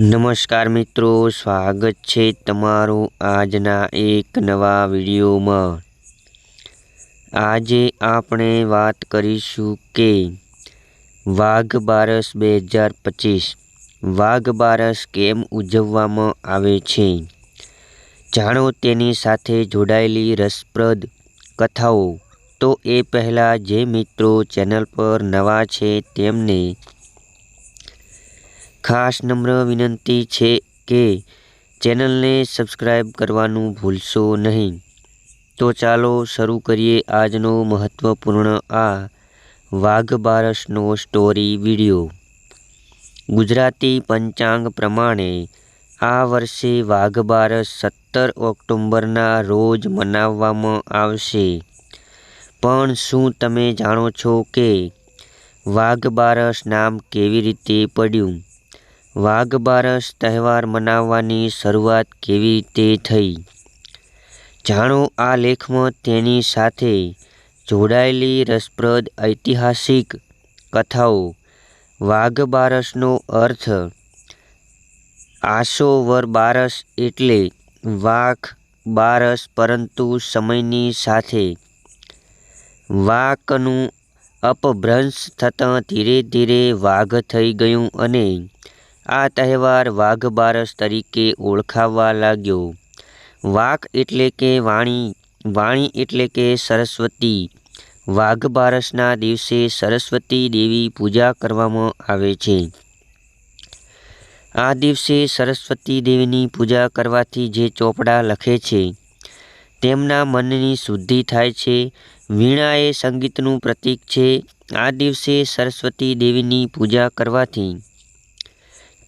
નમસ્કાર મિત્રો, સ્વાગત છે તમારું આજના એક નવા વિડીયોમાં. આજે આપણે વાત કરીશું કે વાઘ બારસ બે હજાર પચીસ. વાઘ બારસ કેમ ઉજવવામાં આવે છે? જાણો, તેની સાથે જોડાયેલી રસપ્રદ કથાઓ. તો એ પહેલાં જે મિત્રો ચેનલ પર નવા છે, તેમને ખાસ નમ્ર વિનંતી છે કે ચેનલને સબસ્ક્રાઈબ કરવાનું ભૂલશો નહીં. તો ચાલો શરૂ કરીએ આજનો મહત્ત્વપૂર્ણ આ વાઘ બારસનો સ્ટોરી વિડિયો ગુજરાતી પંચાંગ પ્રમાણે આ વર્ષે વાઘ બારસ સત્તર ઓક્ટોબરના રોજ મનાવવામાં આવશે. પણ શું તમે જાણો છો કે વાઘ બારસ નામ કેવી રીતે પડ્યું? વાઘ બારસ તહેવાર મનાવવાની શરૂઆત કેવી રીતે થઈ? જાણો, આ લેખમાં તેની સાથે જોડાયેલી રસપ્રદ ઐતિહાસિક કથાઓ. વાઘ બારસનો અર્થ આસો વર બારસ એટલે વાઘ બારસ પરંતુ સમયની સાથે. વાકનું અપભ્રંશ થતાં ધીરે ધીરે વાઘ થઈ ગયું અને આ તહેવાર વાઘ બારસ તરીકે ઓળખાવા લાગ્યો. વાઘ એટલે કે વાણી વાણી એટલે કે સરસ્વતી. વાઘ બારસના દિવસે સરસ્વતી દેવી પૂજા કરવામાં આવે છે. આ દિવસે સરસ્વતી દેવીની પૂજા કરવાથી જે ચોપડા લખે છે, તેમના મનની શુદ્ધિ થાય છે. વીણા એ સંગીતનું પ્રતીક છે. આ દિવસે સરસ્વતી દેવીની પૂજા કરવાથી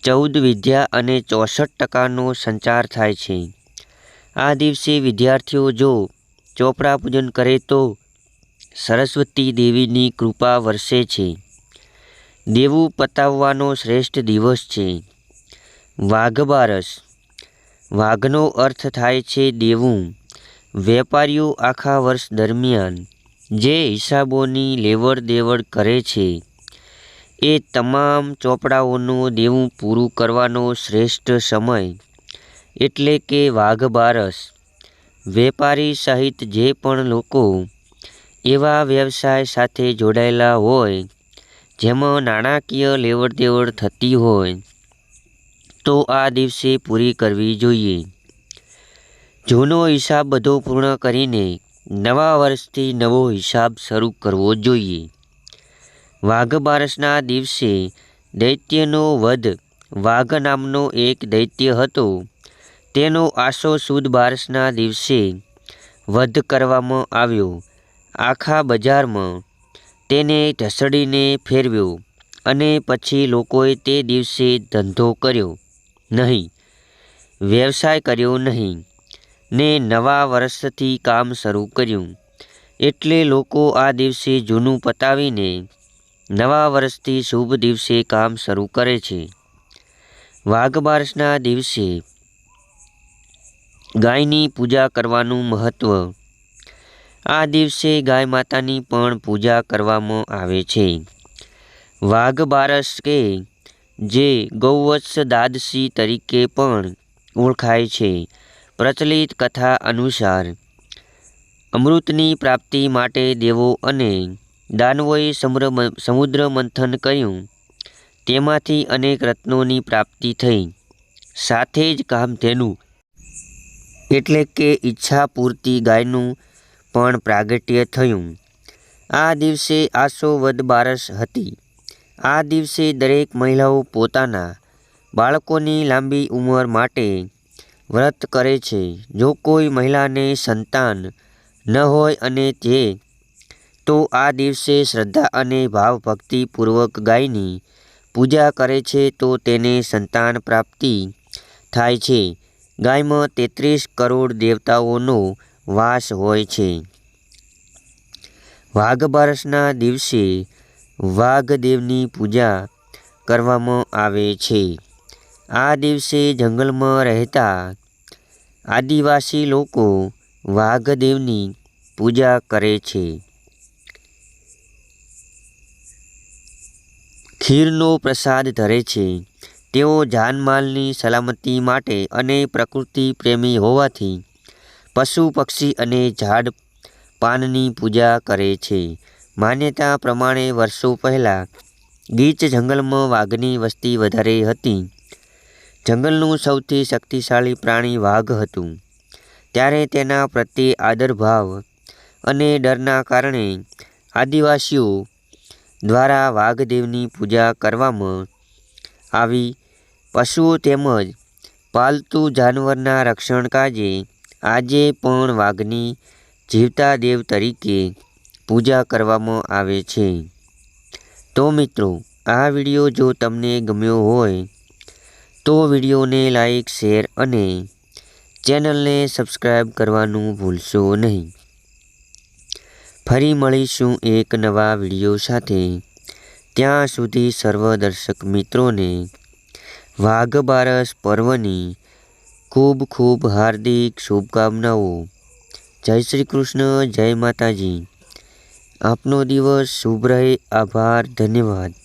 ચૌદ વિદ્યા અને ચોસઠ ટકાનો સંચાર થાય છે. આ દિવસે વિદ્યાર્થીઓ જો ચોપડા પૂજન કરે તો સરસ્વતી દેવીની કૃપા વરસે છે. દેવું પતાવવાનો શ્રેષ્ઠ દિવસ છે. વાઘ બારસ વાઘનો અર્થ થાય છે દેવું. વેપારીઓ આખા વર્ષ દરમિયાન જે હિસાબોની લેવડ દેવડ કરે છે. એ તમામ ચોપડાઓનું દેવું પૂરું કરવાનો શ્રેષ્ઠ સમય. એટલે કે વાઘ બારસ. વેપારી સહિત જે પણ લોકો એવા વ્યવસાય સાથે જોડાયેલા હોય, જેમાં નાણાકીય લેવડ દેવડ થતી હોય, તો આ દિવસે પૂરી કરવી જોઈએ. જૂનો હિસાબ બધો પૂર્ણ કરીને નવા વર્ષથી નવો હિસાબ શરૂ કરવો જોઈએ. વાઘ બારસના દિવસે દૈત્યનો વધ વાઘ નામનો એક દૈત્ય હતો. તેનો આસો સુદ બારસના દિવસે વધ કરવામાં આવ્યો. આખા બજારમાં તેને ઢસડીને ફેરવ્યો અને પછી લોકોએ તે દિવસે ધંધો કર્યો નહીં, વ્યવસાય કર્યો નહીં ને નવા વર્ષથી કામ શરૂ કર્યું. એટલે લોકો આ દિવસે જૂનું પતાવીને નવા વર્ષથી શુભ દિવસે કામ શરૂ કરે છે. વાઘ બારસના દિવસે ગાયની પૂજા કરવાનું મહત્ત્વ આ દિવસે ગાય માતાની પણ પૂજા કરવામાં આવે છે. વાઘ બારસ કે જે ગૌવત્સ દાદશી તરીકે પણ ઓળખાય છે. પ્રચલિત કથા અનુસાર અમૃતની પ્રાપ્તિ માટે દેવો અને દાનવોએ સમુદ્ર મંથન કર્યું. તેમાંથી અનેક રત્નોની પ્રાપ્તિ થઈ. સાથે જ કામધેનું એટલે કે ઈચ્છા પૂરતી ગાયનું પણ પ્રાગટ્ય થયું. આ દિવસે આસો વદ બારસ હતી. આ દિવસે દરેક મહિલાઓ પોતાના બાળકોની લાંબી ઉંમર માટે વ્રત કરે છે. જો કોઈ મહિલાને સંતાન ન હોય અને તે તો આ દિવસે શ્રદ્ધા અને ભાવ ભક્તિપૂર્વક ગાયની પૂજા કરે છે તો તેને સંતાન પ્રાપ્તિ થાય છે. ગાયમાં તેત્રીસ કરોડ દેવતાઓનો વાસ હોય છે. વાઘ બરસના દિવસે વાઘદેવની પૂજા કરવામાં આવે છે. આ દિવસે જંગલમાં રહેતા આદિવાસી લોકો વાઘદેવની પૂજા કરે છે. ખીરનો પ્રસાદ ધરે છે. તેઓ જાનમાલની સલામતી માટે અને પ્રકૃતિ પ્રેમી હોવાથી પશુ, પક્ષી અને ઝાડ પાનની પૂજા કરે છે. માન્યતા પ્રમાણે વર્ષો પહેલાં ગીચ જંગલમાં વાઘની વસ્તી વધારે હતી. જંગલનું સૌથી શક્તિશાળી પ્રાણી વાઘ હતું. ત્યારે તેના પ્રત્યે આદરભાવ અને ડરના કારણે આદિવાસીઓ દ્વારા વાઘદેવની પૂજા કરવામાં આવી. પશુઓ તેમજ પાલતુ જાનવરના રક્ષણ કાજે આજે પણ વાઘની જીવતા દેવ તરીકે પૂજા કરવામાં આવે છે. તો મિત્રો, આ વીડિયો જો તમને ગમ્યો હોય, તો વિડીયોને લાઈક, શેર અને ચેનલને સબસ્ક્રાઈબ કરવાનું ભૂલશો નહીં. ફરી મળીશું એક નવા વીડિયો સાથે. ત્યાં સુધી સર્વ દર્શક મિત્રોને વાઘ બારસ પર્વની ખૂબ ખૂબ હાર્દિક શુભકામનાઓ. જય શ્રી કૃષ્ણ, જય માતાજી. આપનો દિવસ શુભ રહે, આભાર, ધન્યવાદ.